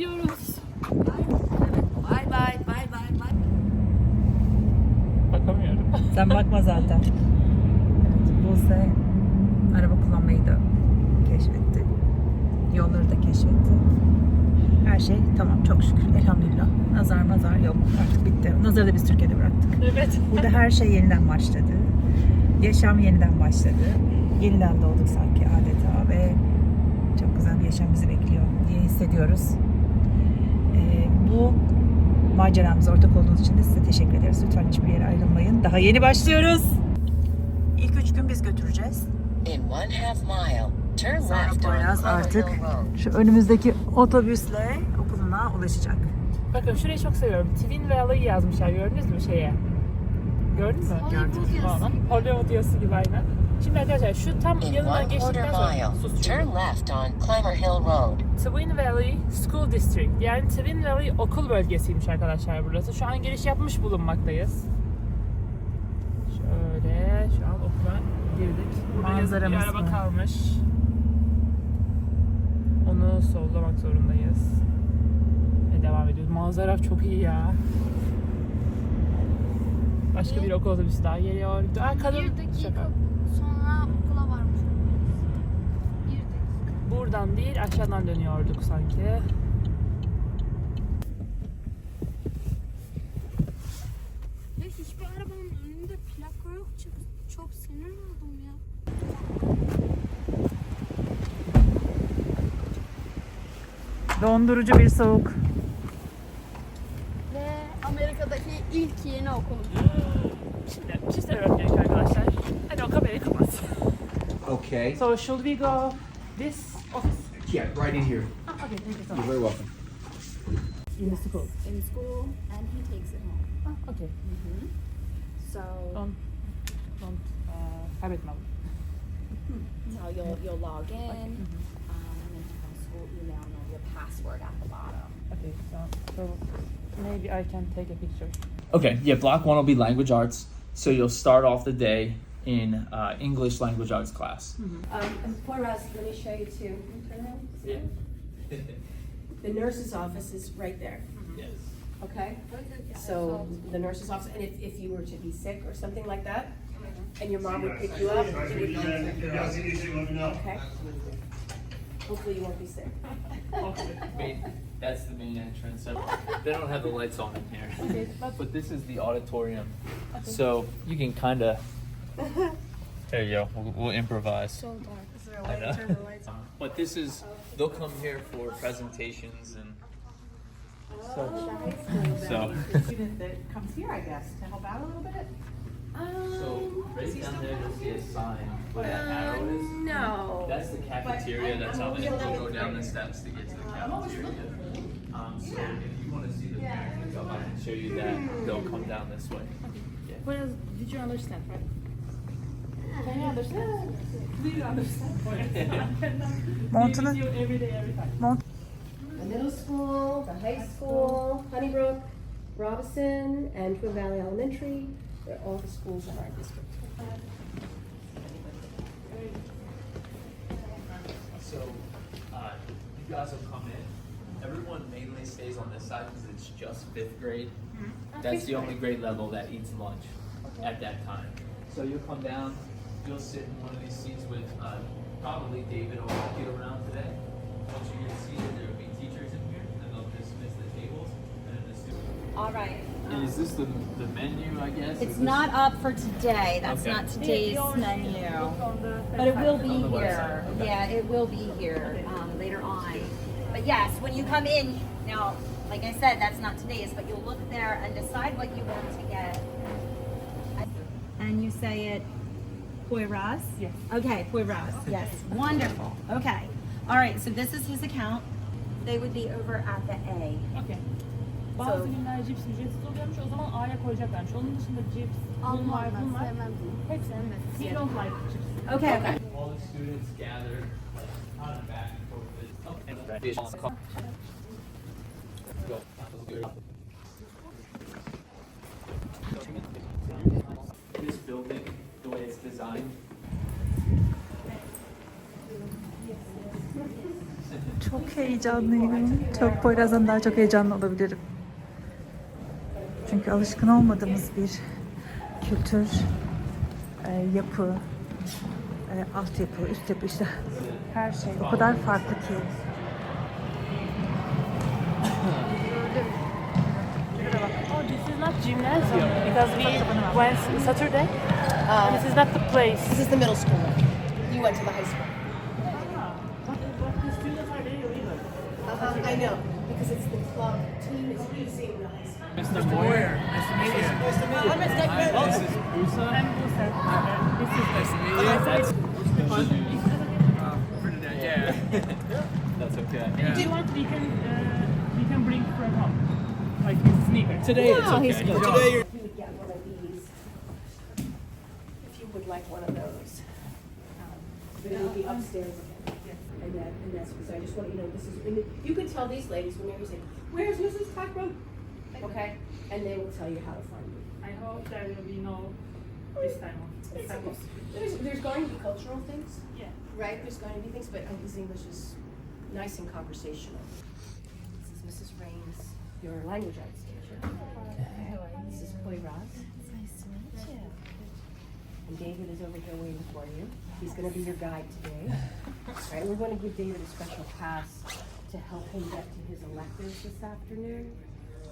Gidiyoruz. Bay bay bay bay bay. Bakamıyorum. Sen bakma zaten. Buse araba kullanmayı da keşfetti. Yolları da keşfetti. Her şey tamam çok şükür elhamdülillah. Nazar mazar yok artık bitti. Nazarı da biz Türkiye'de bıraktık. Evet. Burada her şey yeniden başladı. Yaşam yeniden başladı. Yeniden doğduk sanki adeta ve çok güzel bir yaşam bizi bekliyor diye hissediyoruz. Ee, bu maceramıza ortak olduğunuz için de size teşekkür ederiz. Lütfen hiçbir yere ayrılmayın. Daha yeni başlıyoruz. İlk üç gün biz götüreceğiz. In one half mile, turn Sonra left on Poyraz artık şu önümüzdeki otobüsle okuluna ulaşacak. Bakın şurayı çok seviyorum. Twin Valley yazmışlar. Gördünüz mü şeye? Gördün mü? Gördüm. Hollywood yazısı gibi aynen. Şimdi arkadaşlar şu tam In yanından one quarter geçtikten sonra mile, sus turn left on Climber Hill Road. Twin Valley School District yani Twin Valley okul bölgesiymiş arkadaşlar burası. Şu an giriş yapmış bulunmaktayız. Şöyle şu an okula girdik. Burada yazık bir Manzaramız araba var. kalmış. Onu sollamak zorundayız. Ve devam ediyoruz. Manzara çok iyi ya. Başka bir okul otobüsü daha geliyor. Aa, kadın şaka. Sonra okula varmış. Bir dakika. Buradan değil aşağıdan dönüyorduk sanki. Ya hiçbir arabanın önünde plaka yok. Çok, çok sinir oldum ya. Dondurucu bir soğuk. Ve Amerika'daki ilk yeni okulum. Şimdi bir şey söylemek gerekiyor arkadaşlar. Hadi o kamerayı kapat. Okay. So should we go this office? Yeah, right in here. Ah, okay, thank you so You're much. very welcome. In the school. in school and he takes it home. Ah, okay. So, Don't, don't uh, kaybetme. so you'll you'll log in, um, and then from school email and there'll be a password at the bottom. Okay, so, so maybe I can take a picture. Okay, yeah, block one will be language arts. So you'll start off the day in uh, English language arts class. Um, and Poyraz, let me show you too. Can you turn around? Yeah. The nurse's office is right there, Yes. okay? So the nurse's office, and if, if you were to be sick or something like that, and your mom would pick you up, it would be, okay? Hopefully you won't be sick. Main, that's the main entrance. So they don't have the lights on in here. Okay, but But this is the auditorium. So you can kind of. There you go. We'll, we'll improvise. So dark. Is there a I way know. to turn the lights on? But this is. They'll come here for presentations and. Oh, so. Student that comes here, I guess, to help out a little bit. So right down there, you'll see a sign where that arrow is. No. That's the cafeteria. That's how they will go down the steps to get to the cafeteria. Um, so if you want to see the parents come, I can show you that. They'll come down this way. Well, did you understand, right? Can you understand? Do you understand? Montunu, you every day, every time. The middle school, the high school, Honeybrook, Robinson, and Twin Valley Elementary, they're all the schools in our district. So uh, you guys will come in. Everyone mainly stays on this side because it's just fifth grade. That's the only grade level that eats lunch at that time. So you'll come down. You'll sit in one of these seats with uh, probably David will walk you around today. Once you get seated, there will be teachers in here, and they'll dismiss the tables, and then the students. All right. And is this the, the menu? I guess. Is It's this- not up for today. That's Okay. not today's menu. But it will On be here. website, okay. Yeah, it will be here um, later on. But yes, when you come in, now, like I said, that's not today's, but you'll look there and decide what you want to get. And you say it, Poyraz? Yes. Okay, Poyraz. Yes. Wonderful. Okay. All right, so this is his account. They would be over at the A. Okay. Bazı So- günler cips ücretsiz oluyormuş. O zaman A'ya koyacaklarmış. Onun dışında cips, bunlar, Almam ben bunlar. sevmem bunu. Hepsi. We don't like chips. Okay, okay. All the students gathered on back. Oh, This building, the way it's designed. Çok heyecanlıyım. Çok Poyraz'dan daha çok heyecanlı olabilirim. Alışkın olmadığımız bir kültür, e, yapı, e, altyapı, üst yapı işte her şey o kadar farklı ki. Oh, this is not gymnasium because we went Saturday. this is not the place. This is the middle school. You went to the high school. Uh-huh, I know, because it's the club team is using the high. Mr. Moyer, nice to meet you. Nice to meet you. I'm Miss Dick This is Busa. I'm Busa. This is Nice to meet you. That's for today. Yeah. That's okay. If you want, we can uh, we can bring from home, like his sneakers. Today it's okay. Today you're You would get one of these. If you would like one of those. Um, But it would be upstairs again. And that, and that's, so I just want you to know, this is, and you could tell these ladies when you're saying, where's Mrs. Cockrum? Okay, and they will tell you how to find you. I hope there will be no this time of this time of There's, there's going to be cultural things, yeah. right? There's going to be things, but his English is nice and conversational. This is Mrs. Rains, your language arts teacher. This is Koi Raz. Nice to meet you. And David is over here waiting for you. He's gonna be your guide today. Right, we're gonna give David a special pass to help him get to his electives this afternoon.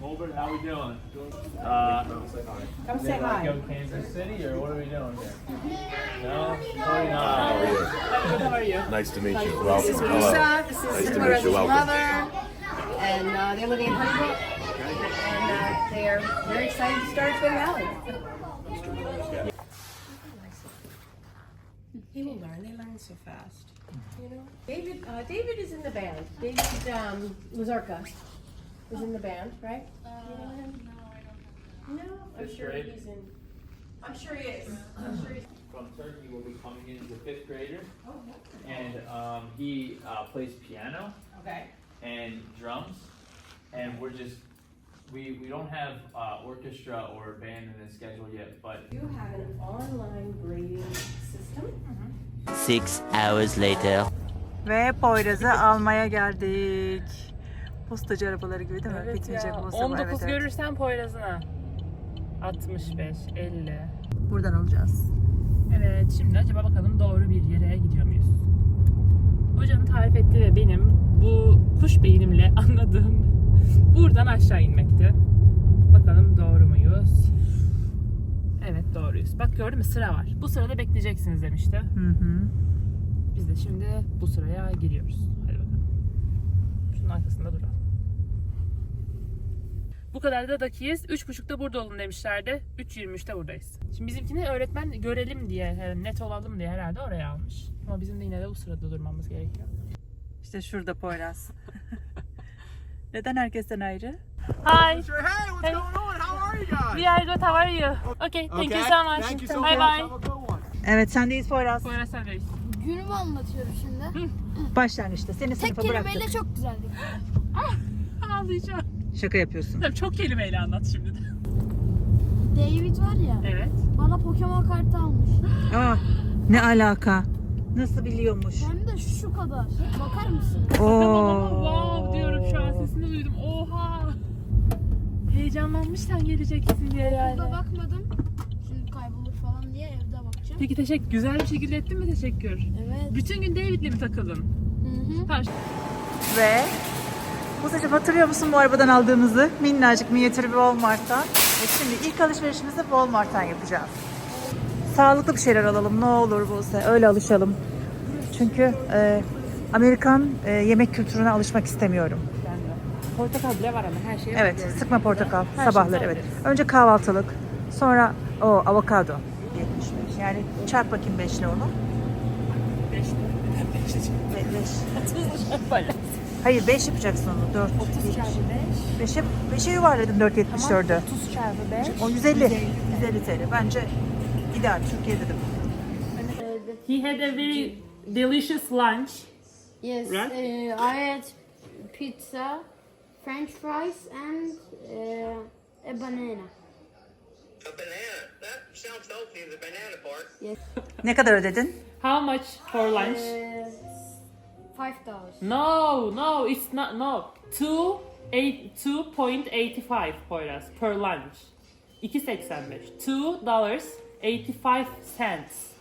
No definite volume should be down here. Hi, Mr. Miller, what's up? Holbert, how we doing? Uh, Come is say it like hi. go Kansas City or what are we doing here? No, probably not. How are you? Nice to meet you. This Welcome. is Hello. Lisa, this Nice is to meet you. Welcome. mother, and uh, they're living in Honeybrook. And uh, they are very excited to start Twin Valley. He will learn. They learn so fast. You know, David. Uh, David is in the band. David um, Lazarka is in the band, right? you know him? No, I'm Fifth sure grade? he's in. I'm sure he is. I'm sure he's. From Turkey will be coming in as a fifth grader. And um, he uh, plays piano Okay. and drums. And we're just, we, we don't have uh, orchestra or band in the schedule yet, but You have an online grading system. Six hours later. Ve Poyraz'ı almaya geldik. Postacı arabaları gibi değil mi? Evet Bitmeyecek ya. olsa bu. 19 Evet, evet. görürsen Poyraz'ına. 65, 50. Buradan alacağız. Evet şimdi acaba bakalım doğru bir yere gidiyor muyuz? Hocanın tarif ettiği ve benim bu kuş beynimle anladığım buradan aşağı inmekti. Bakalım doğru muyuz? Evet doğruyuz. Bak gördün mü sıra var. Bu sırada bekleyeceksiniz demişti. Hı hı. Biz de şimdi bu sıraya giriyoruz. Şunun arkasında duralım. Bu kadar da dakiyiz. 3.30'da burada olun demişlerdi. 3.23'te buradayız. Şimdi bizimkini öğretmen görelim diye, net olalım diye herhalde oraya almış. Ama bizim de yine de bu sırada durmamız gerekiyor. İşte şurada Poyraz. Neden herkesten ayrı? Hi, Hey, what's going on? How are you guys? we are good. How are you? Okay, thank you so much. Thank you so bye much. bye. Have a good one. Evet sendeyiz Poyraz. Buyurun sendeyiz. Günümü anlatıyorum şimdi. Başlangıçta seni Tek sınıfa kelimeyle bıraktık. çok güzeldi. Ağlayacağım. Şaka yapıyorsun. Tabii çok kelimeyle anlat şimdi de. David var ya, Evet. bana Pokemon kartı almış. Ah ne alaka? Nasıl biliyormuş? Hem de şu kadar. Bakar mısın? Tamam ama Oo. wow diyorum şu an sesini duydum. Oha. Heyecanlanmış sen geleceksin diye yani. Burada bakmadım. Şimdi kaybolur falan diye evde bakacağım. Peki teşekkür. Güzel bir şekilde ettin mi teşekkür? Evet. Bütün gün David'le mi takıldın? Hı hı. Ve Musa'cığım hatırlıyor musun bu arabadan aldığımızı? Minnacık minyatür bir Walmart'tan. Ve şimdi ilk alışverişimizi Walmart'tan yapacağız. Sağlıklı bir şeyler alalım ne olur Buse. Öyle alışalım. Çünkü e, Amerikan e, yemek kültürüne alışmak istemiyorum. Portakal bile var ama her şey. Evet, sıkma portakal Her sabahları evet. alabiliriz. Önce kahvaltılık, sonra o avokado 75. Yani çarp bakayım 5'le onu. 5. 5. Hayır 5 yapacaksın onu. 4. 30 çarpı 5. 5'e 5'e yuvarladım 4.74'ü. 30 çarpı 5. O 150. 150 TL. Bence ideal. Türkiye'de de. He had a very delicious lunch. Yes, Right? uh, I had pizza, French fries, and uh, a banana. A banana. That sounds healthy, the banana part. Ne kadar ödedin? How much for lunch? Uh, five dollars. No, no, it's not. No, two eight two point eighty five Poyraz per lunch. 2.85. Two dollars eighty five cents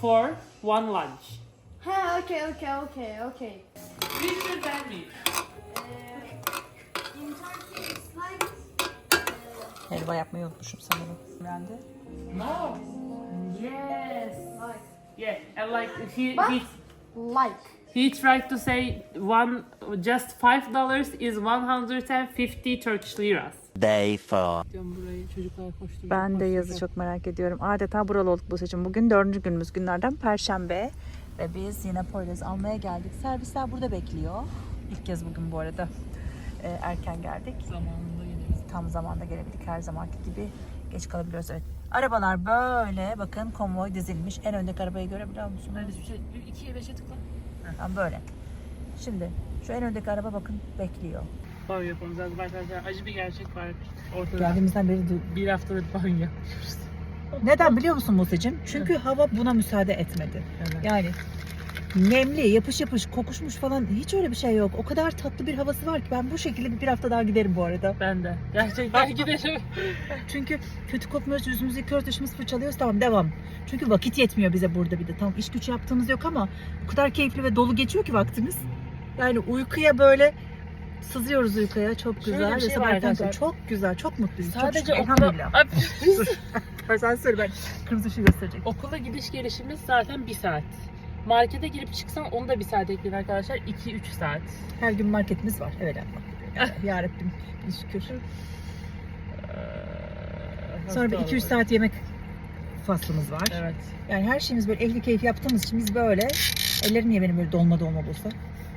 for one lunch. Ha, okay, okay, okay, okay. Richard tell me. In Turkey, Helva yapmayı unutmuşum sanırım. Ben de. No. Yes. like Yeah, and like he he like. he tried to say one just five dollars is one hundred and fifty Turkish liras. Day 4. Burayı çocuklar koşturuyor. Ben de yazı çok merak ediyorum. Adeta buralı olduk bu seçim. Bugün dördüncü günümüz günlerden Perşembe. Ve biz yine Poyraz almaya geldik. Servisler burada bekliyor. İlk kez bugün bu arada e, erken geldik. zamanında. Tam zamanda gelebildik her zamanki gibi. Geç kalabiliyoruz evet. Arabalar böyle bakın konvoy dizilmiş. En öndeki arabayı görebiliyor musunuz? Nerede bir şey? 2'ye 5'e tıkla. Tam böyle. Şimdi şu en öndeki araba bakın bekliyor. Banyo yapmamız lazım arkadaşlar. Acı bir gerçek var ortada. Geldiğimizden beri du- Bir haftadır banyo yapıyoruz. Neden biliyor musun Musa'cığım? Çünkü hava buna müsaade etmedi. Evet. Yani nemli, yapış yapış, kokuşmuş falan hiç öyle bir şey yok. O kadar tatlı bir havası var ki ben bu şekilde bir hafta daha giderim bu arada. Ben de. Gerçekten gidelim. Çünkü kötü kokmuyoruz, yüzümüzü yıkıyoruz, dışımızı fırçalıyoruz tamam devam. Çünkü vakit yetmiyor bize burada bir de. Tamam iş güç yaptığımız yok ama o kadar keyifli ve dolu geçiyor ki vaktimiz. Yani uykuya böyle sızıyoruz uykuya. Çok Şöyle güzel. bir ve şey var arkadaşlar. Çok güzel, çok mutluyuz. çok Sadece şükür, okula, elhamdülillah. Sen söyle ben kırmızı ışığı gösterecek. okula gidiş gelişimiz zaten bir saat. Markete girip çıksan onu da bir saat ekleyin arkadaşlar. 2-3 saat. Her gün marketimiz var. Evet bak. Ya Rabbim bir şükür. Sonra bir 2-3 saat yemek faslımız var. Evet. Yani her şeyimiz böyle ehli keyif yaptığımız için biz böyle ellerim niye benim böyle dolma dolma bulsa?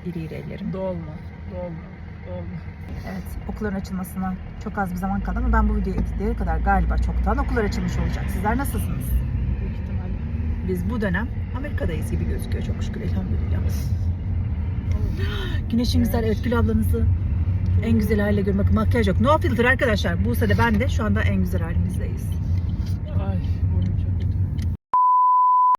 İri iri ellerim. Dolma. Dolma. Dolma. Evet okulların açılmasına çok az bir zaman kaldı ama ben bu videoyu editleyene kadar galiba çoktan okullar açılmış olacak. Sizler nasılsınız? Büyük ihtimalle. Biz bu dönem Amerika'dayız gibi gözüküyor çok şükür elhamdülillah. Güneşin güzel evet Gül ablanızı en güzel haliyle görmek makyaj yok. No filter arkadaşlar. Buse'de ben de şu anda en güzel halimizdeyiz. Ay.